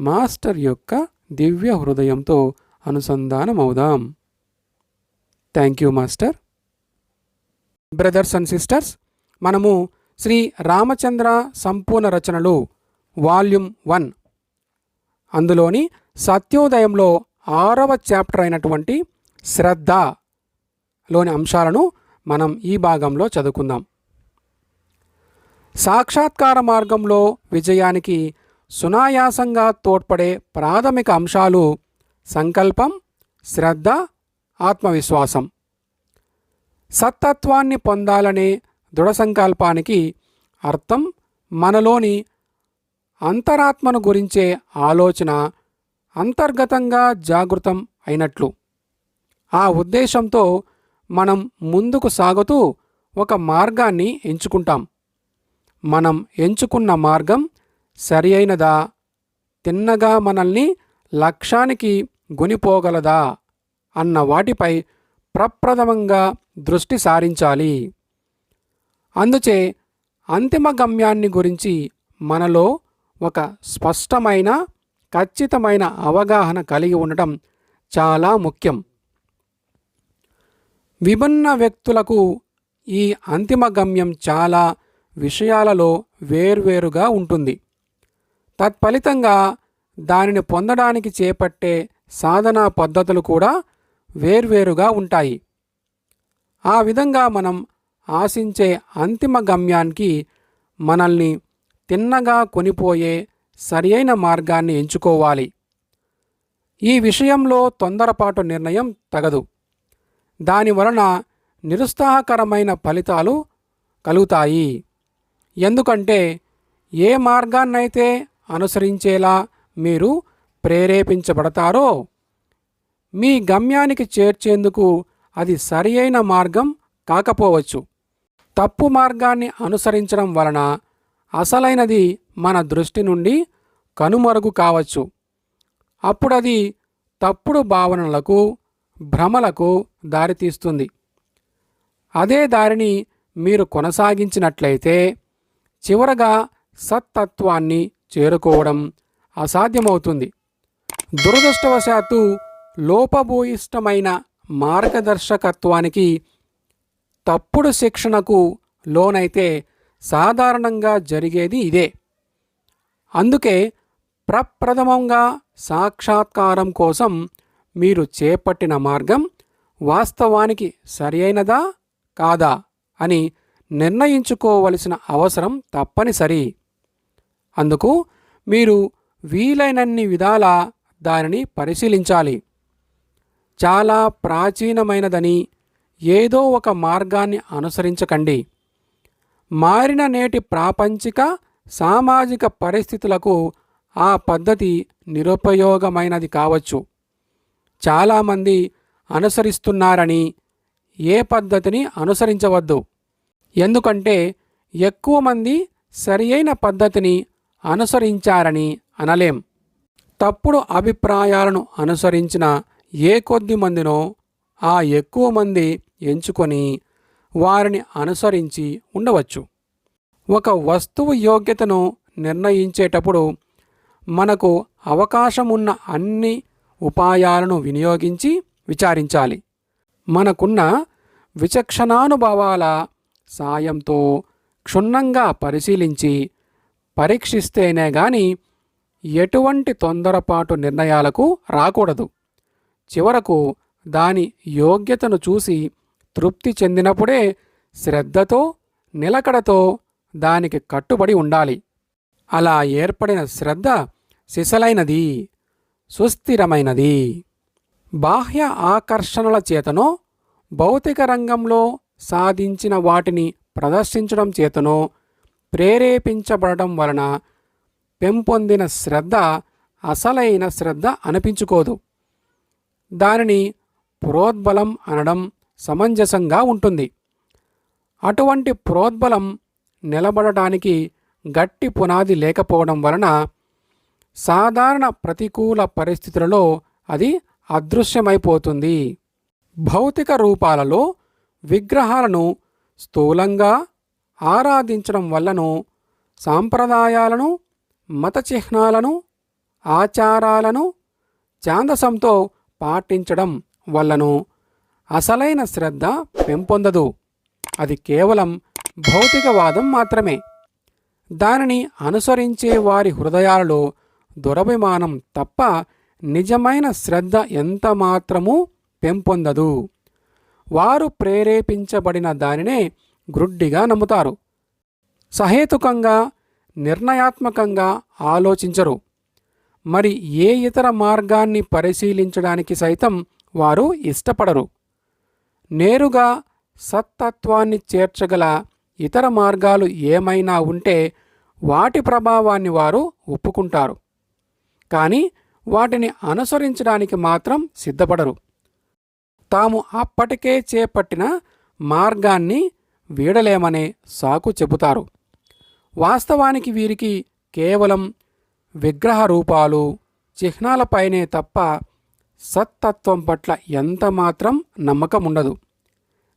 Master యొక్క దివ్య హృదయంతో అనుసంధానమవుదాం thank you master brothers and sisters మనము శ్రీ రామచంద్ర సంపూర్ణ రచనలు వాల్యూమ్ వన్ అందులోని సత్యోదయంలో ఆరవ చాప్టర్ అయినటువంటి శ్రద్ధ లోని అంశాలను మనం ఈ భాగంలో చదువుకుందాం. సాక్షాత్కార మార్గంలో విజయానికి సునాయాసంగా తోడ్పడే ప్రాథమిక అంశాలు సంకల్పం శ్రద్ధ ఆత్మవిశ్వాసం. సత్తత్వాన్ని పొందాలనే దృఢ సంకల్పానికి అర్థం మనలోని అంతరాత్మను గురించే ఆలోచన అంతర్గతంగా జాగృతం అయినట్లు. ఆ ఉద్దేశంతో మనం ముందుకు సాగుతూ ఒక మార్గాన్ని ఎంచుకుంటాం. మనం ఎంచుకున్న మార్గం సరి అయినదా తిన్నగా మనల్ని లక్ష్యానికి గునిపోగలదా? అన్న వాటిపై ప్రప్రథమంగా దృష్టి సారించాలి. అందుచే అంతిమ గమ్యాన్ని గురించి మనలో ఒక స్పష్టమైన ఖచ్చితమైన అవగాహన కలిగి ఉండటం చాలా ముఖ్యం. విభిన్న వ్యక్తులకు ఈ అంతిమ గమ్యం చాలా విషయాలలో వేర్వేరుగా ఉంటుంది. తత్ఫలితంగా దానిని పొందడానికి చేపట్టే సాధనా పద్ధతులు కూడా వేర్వేరుగా ఉంటాయి. ఆ విధంగా మనం ఆశించే అంతిమ గమ్యానికి మనల్ని తిన్నగా కొనిపోయే సరియైన మార్గాన్ని ఎంచుకోవాలి. ఈ విషయంలో తొందరపాటు నిర్ణయం తగదు. దానివలన నిరుత్సాహకరమైన ఫలితాలు కలుగుతాయి. ఎందుకంటే ఏ మార్గాన్నైతే అనుసరించేలా మీరు ప్రేరేపించబడతారో. మీ గమ్యానికి చేర్చేందుకు అది సరియైన మార్గం కాకపోవచ్చు. తప్పు మార్గాన్ని అనుసరించడం వలన అసలైనది మన దృష్టి నుండి కనుమరుగు కావచ్చు. అప్పుడది తప్పుడు భావనలకు భ్రమలకు దారితీస్తుంది. అదే దారిని మీరు కొనసాగించినట్లయితే చివరగా సత్తత్వాన్ని చేరుకోవడం అసాధ్యమవుతుంది. దురదృష్టవశాత్తు లోపభూయిష్టమైన మార్గదర్శకత్వానికి తప్పుడు శిక్షణకు లోనైతే సాధారణంగా జరిగేది ఇదే. అందుకే ప్రప్రథమంగా సాక్షాత్కారం కోసం మీరు చేపట్టిన మార్గం వాస్తవానికి సరియైనదా? కాదా? అని నిర్ణయించుకోవలసిన అవసరం తప్పనిసరి. అందుకు మీరు వీలైనన్ని విధాల దానిని పరిశీలించాలి. చాలా ప్రాచీనమైనదని ఏదో ఒక మార్గాన్ని అనుసరించకండి. మారిన నేటి ప్రాపంచిక సామాజిక పరిస్థితులకు ఆ పద్ధతి నిరుపయోగమైనది కావచ్చు. చాలామంది అనుసరిస్తున్నారని ఏ పద్ధతిని అనుసరించవద్దు. ఎందుకంటే ఎక్కువ మంది సరియైన పద్ధతిని అనుసరించారని అనలేం. తప్పుడు అభిప్రాయాలను అనుసరించిన ఏ కొద్ది మందినో ఆ ఎక్కువ మంది ఎంచుకొని వారిని అనుసరించి ఉండవచ్చు. ఒక వస్తువు యోగ్యతను నిర్ణయించేటప్పుడు మనకు అవకాశం ఉన్న అన్ని ఉపాయాలను వినియోగించి విచారించాలి. మనకున్న విచక్షణానుభవాల సాయంతో క్షుణ్ణంగా పరిశీలించి పరీక్షిస్తేనే గాని ఎటువంటి తొందరపాటు నిర్ణయాలకు రాకూడదు. చివరకు దాని యోగ్యతను చూసి తృప్తి చెందినప్పుడే శ్రద్ధతో నిలకడతో దానికి కట్టుబడి ఉండాలి. అలా ఏర్పడిన శ్రద్ధ సిసలైనది సుస్థిరమైనది. బాహ్య ఆకర్షణల చేతనో భౌతిక రంగంలో సాధించిన వాటిని ప్రదర్శించడం చేతనో ప్రేరేపించబడటం వలన పెంపొందిన శ్రద్ధ అసలైన శ్రద్ధ అనిపించుకోదు. దానిని ప్రోద్బలం అనడం సమంజసంగా ఉంటుంది. అటువంటి ప్రోద్బలం నిలబడటానికి గట్టి పునాది లేకపోవడం వలన సాధారణ ప్రతికూల పరిస్థితులలో అది అదృశ్యమైపోతుంది. భౌతిక రూపాలలో విగ్రహాలను స్థూలంగా ఆరాధించడం వల్లను సాంప్రదాయాలను మత చిహ్నాలను ఆచారాలను ఛాందసంతో పాటించడం వల్లను అసలైన శ్రద్ధ పెంపొందదు. అది కేవలం భౌతికవాదం మాత్రమే. దానిని అనుసరించే వారి హృదయాలలో దురభిమానం తప్ప నిజమైన శ్రద్ధ ఎంత మాత్రమూ పెంపొందదు. వారు ప్రేరేపించబడిన దానినే గ్రుడ్డిగా నమ్ముతారు. సహేతుకంగా నిర్ణయాత్మకంగా ఆలోచించరు. మరి ఏ ఇతర మార్గాన్ని పరిశీలించడానికి సైతం వారు ఇష్టపడరు. నేరుగా సత్తత్వాన్ని చేర్చగల ఇతర మార్గాలు ఏమైనా ఉంటే వాటి ప్రభావాన్ని వారు ఒప్పుకుంటారు. కానీ వాటిని అనుసరించడానికి మాత్రం సిద్ధపడరు. తాము అప్పటికే చేపట్టిన మార్గాన్ని వీడలేమనే సాకు చెబుతారు. వాస్తవానికి వీరికి కేవలం విగ్రహ రూపాలు చిహ్నాలపైనే తప్ప సత్తత్వం పట్ల ఎంత మాత్రం నమ్మకం ఉండదు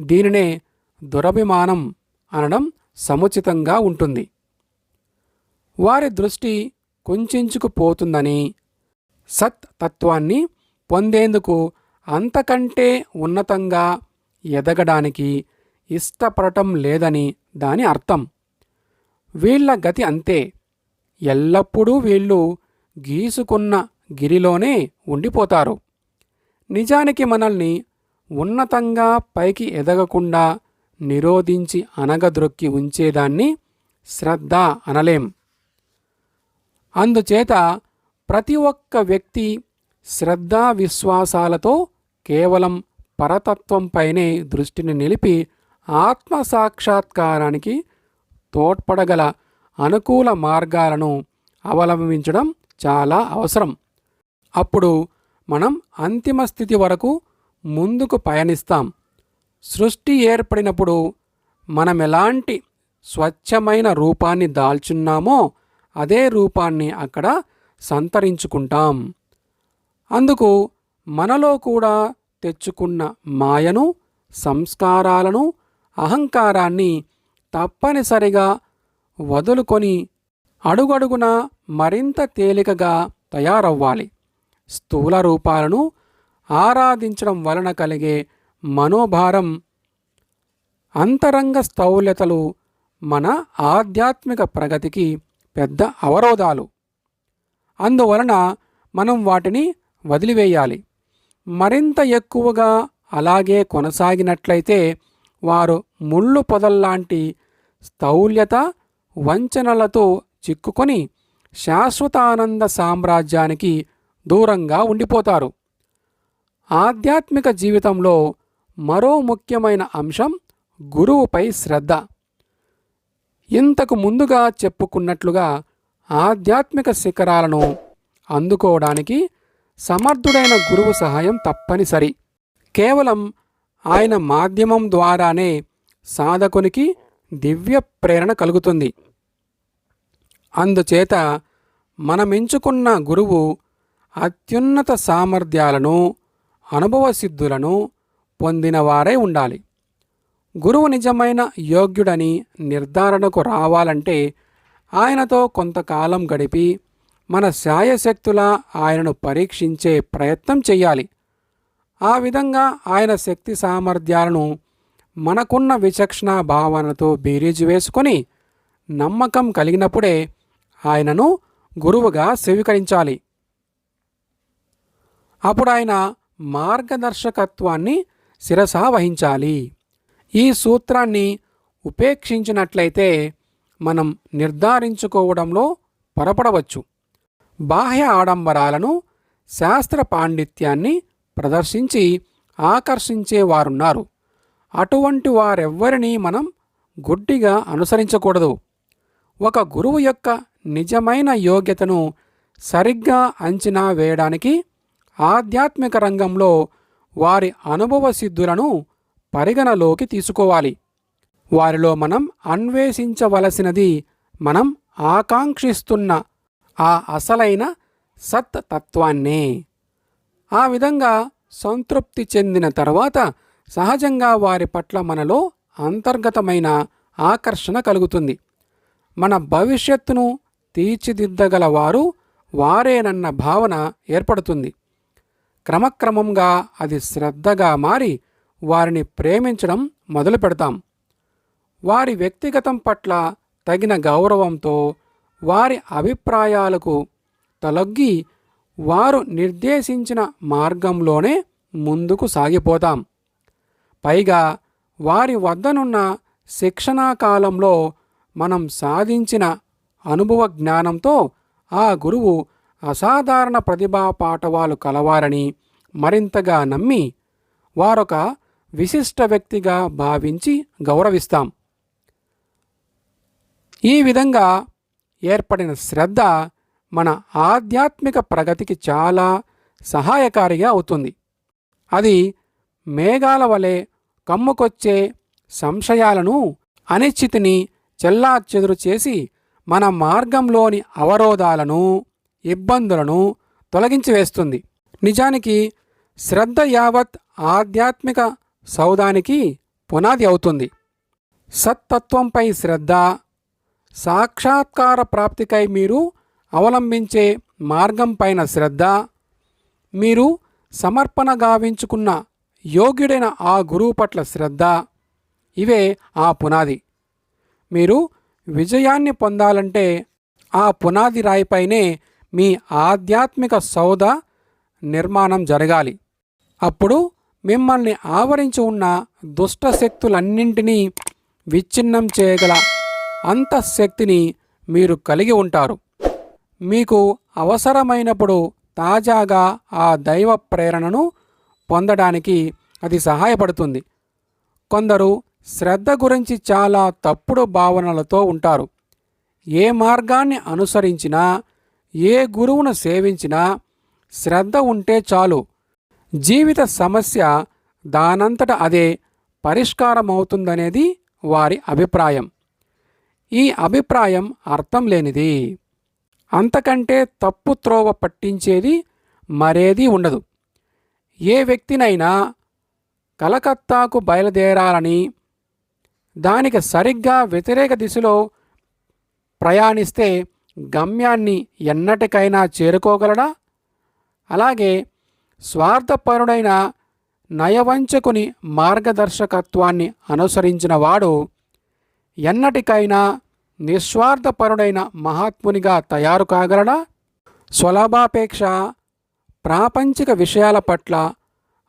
దీనినే దురభిమానం అనడం సముచితంగా ఉంటుంది. వారి దృష్టి కుంచుకుపోతుందని సత్ తత్వాన్ని పొందేందుకు అంతకంటే ఉన్నతంగా ఎదగడానికి ఇష్టపడటం లేదని దాని అర్థం. వీళ్ళ గతి అంతే. ఎల్లప్పుడూ వీళ్ళు గీసుకున్న గిరిలోనే ఉండిపోతారు. నిజానికి మనల్ని ఉన్నతంగా పైకి ఎదగకుండా నిరోధించి అనగద్రొక్కి ఉంచేదాన్ని శ్రద్ధ అనలేం. అందుచేత ప్రతి ఒక్క వ్యక్తి శ్రద్ధా విశ్వాసాలతో కేవలం పరతత్వంపైనే దృష్టిని నిలిపి ఆత్మ సాక్షాత్కారానికి తోడ్పడగల అనుకూల మార్గాలను అవలంబించడం చాలా అవసరం. అప్పుడు మనం అంతిమ స్థితి వరకు ముందుకు పయనిస్తాం. సృష్టి ఏర్పడినప్పుడు మనం ఎలాంటి స్వచ్ఛమైన రూపాన్ని దాల్చున్నామో అదే రూపాన్ని అక్కడ సంతరించుకుంటాం. అందుకు మనలో కూడా తెచ్చుకున్న మాయను సంస్కారాలను అహంకారాన్ని తప్పనిసరిగా వదులుకొని అడుగడుగున మరింత తేలికగా తయారవ్వాలి. స్థూల రూపాలను ఆరాధించడం వలన కలిగే మనోభారం అంతరంగ స్థౌల్యతలు మన ఆధ్యాత్మిక ప్రగతికి పెద్ద అవరోధాలు. అందువలన మనం వాటిని వదిలివేయాలి. మరింత ఎక్కువగా అలాగే కొనసాగినట్లయితే వారు ముళ్ళు పొదల్లాంటి స్థౌల్యత వంచనలతో చిక్కుకొని శాశ్వతానంద సామ్రాజ్యానికి దూరంగా ఉండిపోతారు. ఆధ్యాత్మిక జీవితంలో మరో ముఖ్యమైన అంశం గురువుపై శ్రద్ధ. ఇంతకు ముందుగా చెప్పుకున్నట్లుగా ఆధ్యాత్మిక శిఖరాలను అందుకోవడానికి సమర్థుడైన గురువు సహాయం తప్పనిసరి. కేవలం ఆయన మాధ్యమం ద్వారానే సాధకునికి దివ్య ప్రేరణ కలుగుతుంది. అందుచేత మనమెంచుకున్న గురువు అత్యున్నత సామర్థ్యాలను అనుభవ సిద్ధులను పొందినవారై ఉండాలి. గురువు నిజమైన యోగ్యుడని నిర్ధారణకు రావాలంటే ఆయనతో కొంతకాలం గడిపి మన శాయశక్తులా ఆయనను పరీక్షించే ప్రయత్నం చేయాలి ఆ విధంగా ఆయన శక్తి సామర్థ్యాలను మనకున్న విచక్షణ భావనతో బీరీజు వేసుకొని నమ్మకం కలిగినప్పుడే ఆయనను గురువుగా స్వీకరించాలి. అప్పుడు ఆయన మార్గదర్శకత్వాన్ని శిరసా వహించాలి. ఈ సూత్రాన్ని ఉపేక్షించినట్లయితే మనం నిర్ధారించుకోవడంలో పొరపడవచ్చు. బాహ్య ఆడంబరాలను శాస్త్ర పాండిత్యాన్ని ప్రదర్శించి ఆకర్షించే వారున్నారు. అటువంటి వారెవ్వరినీ మనం గుడ్డిగా అనుసరించకూడదు. ఒక గురువు యొక్క నిజమైన యోగ్యతను సరిగ్గా అంచనా వేయడానికి ఆధ్యాత్మిక రంగంలో వారి అనుభవ సిద్ధులను పరిగణలోకి తీసుకోవాలి. వారిలో మనం అన్వేషించవలసినది మనం ఆకాంక్షిస్తున్న ఆ అసలైన సత్ తత్వాన్నే. ఆ విధంగా సంతృప్తి చెందిన తర్వాత సహజంగా వారి పట్ల మనలో అంతర్గతమైన ఆకర్షణ కలుగుతుంది. మన భవిష్యత్తును తీర్చిదిద్దగల వారు వారేనన్న భావన ఏర్పడుతుంది. క్రమక్రమంగా అది శ్రద్ధగా మారి వారిని ప్రేమించడం మొదలు పెడతాం. వారి వ్యక్తిగతం పట్ల తగిన గౌరవంతో వారి అభిప్రాయాలకు తలొగ్గి వారు నిర్దేశించిన మార్గంలోనే ముందుకు సాగిపోతాం. పైగా వారి వద్దనున్న శిక్షణా కాలంలో మనం సాధించిన అనుభవ జ్ఞానంతో ఆ గురువు అసాధారణ ప్రతిభా పాఠవాలు కలవారని మరింతగా నమ్మి వారొక విశిష్ట వ్యక్తిగా భావించి గౌరవిస్తాం. ఈ విధంగా ఏర్పడిన శ్రద్ధ మన ఆధ్యాత్మిక ప్రగతికి చాలా సహాయకారిగా అవుతుంది. అది మేఘాల వలె కమ్ముకొచ్చే సంశయాలను అనిశ్చితిని చెల్లాచెదురు చేసి మన మార్గంలోని అవరోధాలను ఇబ్బందులను తొలగించి వేస్తుంది. నిజానికి శ్రద్ధ యావత్ ఆధ్యాత్మిక సౌదానికి పునాది అవుతుంది. సత్తత్వంపై శ్రద్ధ సాక్షాత్కార ప్రాప్తికై మీరు అవలంబించే మార్గం పైన శ్రద్ధ మీరు సమర్పణ గావించుకున్న యోగ్యుడైన ఆ గురువు పట్ల శ్రద్ధ ఇవే ఆ పునాది. మీరు విజయాన్ని పొందాలంటే ఆ పునాది రాయిపైనే మీ ఆధ్యాత్మిక సౌద నిర్మాణం జరగాలి. అప్పుడు మిమ్మల్ని ఆవరించి ఉన్న దుష్ట శక్తులన్నింటినీ విచ్ఛిన్నం చేయగల అంతఃశక్తిని మీరు కలిగి ఉంటారు. మీకు అవసరమైనప్పుడు తాజాగా ఆ దైవ ప్రేరణను పొందడానికి అది సహాయపడుతుంది. కొందరు శ్రద్ధ గురించి చాలా తప్పుడు భావనలతో ఉంటారు. ఏ మార్గాన్ని అనుసరించినా ఏ గురువును సేవించినా శ్రద్ధ ఉంటే చాలు. జీవిత సమస్య దానంతట అదే పరిష్కారమవుతుందనేది వారి అభిప్రాయం. ఈ అభిప్రాయం అర్థం లేనిది. అంతకంటే తప్పు త్రోవ పట్టించేది మరేదీ ఉండదు. ఏ వ్యక్తినైనా కలకత్తాకు బయలుదేరాలని దానికి సరిగ్గా వ్యతిరేక దిశలో ప్రయాణిస్తే గమ్యాన్ని ఎన్నటికైనా చేరుకోగలడా? అలాగే స్వార్థపరుడైన నయవంచకుని మార్గదర్శకత్వాన్ని అనుసరించిన వాడు ఎన్నటికైనా నిస్వార్థపరుడైన మహాత్మునిగా తయారు కాగలడా స్వలాభాపేక్ష ప్రాపంచిక విషయాల పట్ల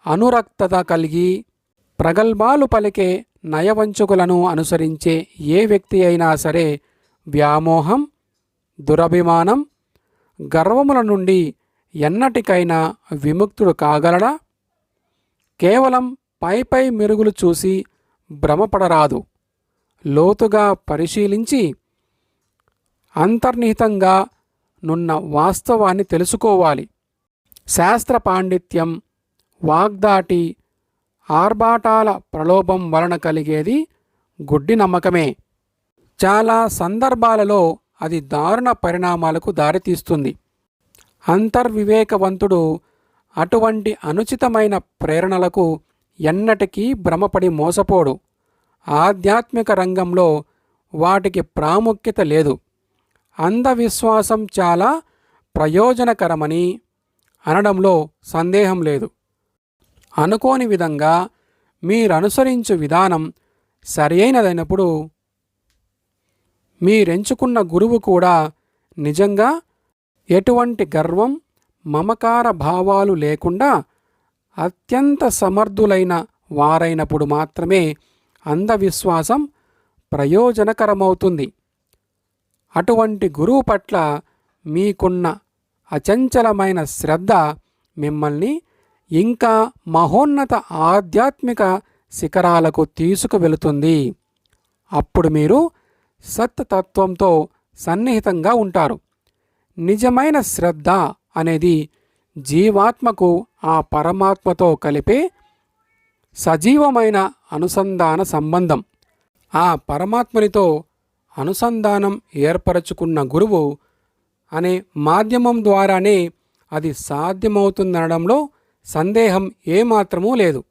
అనురక్తత కలిగి ప్రగల్భాలు పలికే నయవంచకులను అనుసరించే ఏ వ్యక్తి అయినా సరే వ్యామోహం దురభిమానం గర్వముల నుండి ఎన్నటికైనా విముక్తుడు కాగలడా? కేవలం పై పై మెరుగులు చూసి భ్రమపడరాదు. లోతుగా పరిశీలించి అంతర్నిహితంగా నున్న వాస్తవాన్ని తెలుసుకోవాలి. శాస్త్ర పాండిత్యం వాగ్దాటి ఆర్భాటాల ప్రలోభం వలన కలిగేది గుడ్డి నమ్మకమే. చాలా సందర్భాలలో అది దారుణ పరిణామాలకు దారితీస్తుంది. అంతర్వివేకవంతుడు అటువంటి అనుచితమైన ప్రేరణలకు ఎన్నటికీ భ్రమపడి మోసపోడు. ఆధ్యాత్మిక రంగంలో వాటికి ప్రాముఖ్యత లేదు. అంధవిశ్వాసం చాలా ప్రయోజనకరమని అనడంలో సందేహం లేదు. అనుకోని విధంగా మీరనుసరించు విధానం సరియైనదైనప్పుడు మీరెంచుకున్న గురువు కూడా నిజంగా ఎటువంటి గర్వం మమకార భావాలు లేకుండా అత్యంత సమర్థులైన వారైనప్పుడు మాత్రమే అంధవిశ్వాసం ప్రయోజనకరమవుతుంది. అటువంటి గురువు పట్ల మీకున్న అచంచలమైన శ్రద్ధ మిమ్మల్ని ఇంకా మహోన్నత ఆధ్యాత్మిక శిఖరాలకు తీసుకువెళుతుంది. అప్పుడు మీరు సత్ తత్వంతో సన్నిహితంగా ఉంటారు. నిజమైన శ్రద్ధ అనేది జీవాత్మకు ఆ పరమాత్మతో కలిపే సజీవమైన అనుసంధాన సంబంధం. ఆ పరమాత్మనితో అనుసంధానం ఏర్పరచుకున్న గురువు అనే మాధ్యమం ద్వారానే అది సాధ్యమవుతుందనడంలో సందేహం ఏమాత్రమూ లేదు.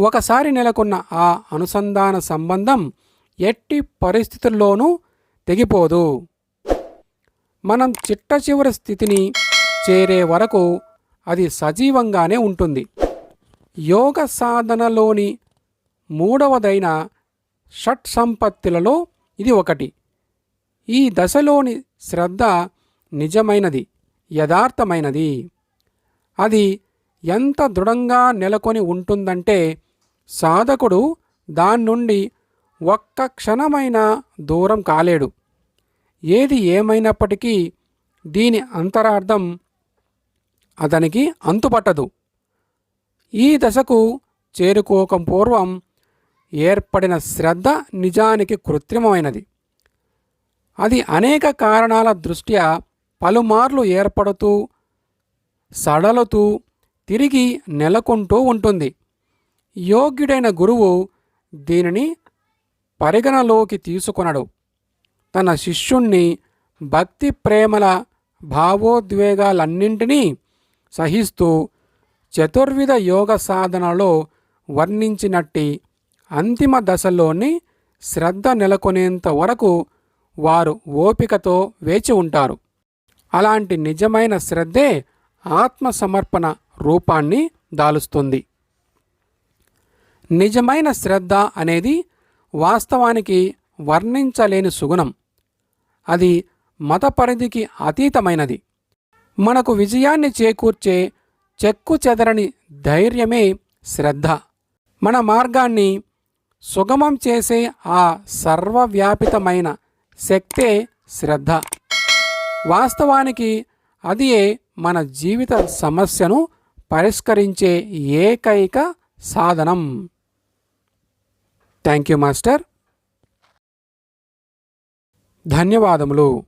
ఒకసారి నెలకొన్న ఆ అనుసంధాన సంబంధం ఎట్టి పరిస్థితుల్లోనూ తెగిపోదు. మనం చిట్ట చివరి స్థితిని చేరే వరకు అది సజీవంగానే ఉంటుంది. యోగ సాధనలోని మూడవదైన షట్ సంపత్తులలో ఇది ఒకటి. ఈ దశలోని శ్రద్ధ నిజమైనది యథార్థమైనది. అది ఎంత దృఢంగా నెలకొని ఉంటుందంటే సాధకుడు దాని నుండి ఒక్క క్షణమైన దూరం కాలేడు. ఏది ఏమైనప్పటికీ దీని అంతరార్థం అతనికి అంతుపట్టదు. ఈ దశకు చేరుకోక పూర్వం ఏర్పడిన శ్రద్ధ నిజానికి కృత్రిమమైనది. అది అనేక కారణాల దృష్ట్యా పలుమార్లు ఏర్పడుతూ సడలుతూ తిరిగి నెలకొంటూ ఉంటుంది. యోగ్యుడైన గురువు దీనిని పరిగణలోకి తీసుకొనడు. తన శిష్యుణ్ణి భక్తి ప్రేమల భావోద్వేగాలన్నింటినీ సహిస్తూ చతుర్విధ యోగ సాధనలో వర్ణించినట్టి అంతిమ దశలోని శ్రద్ధ నెలకొనేంత వరకు వారు ఓపికతో వేచి ఉంటారు. అలాంటి నిజమైన శ్రద్ధే ఆత్మసమర్పణ రూపాన్ని దాలుస్తుంది. నిజమైన శ్రద్ధ అనేది వాస్తవానికి వర్ణించలేని సుగుణం. అది మత పరిధికి అతీతమైనది. మనకు విజయాన్ని చేకూర్చే చెక్కు చెదరని ధైర్యమే శ్రద్ధ. మన మార్గాన్ని సుగమం చేసే ఆ సర్వవ్యాపితమైన శక్తే శ్రద్ధ. వాస్తవానికి అదియే మన జీవిత సమస్యను పరిష్కరించే ఏకైక సాధనం. Thank you master. ధన్యవాదములు.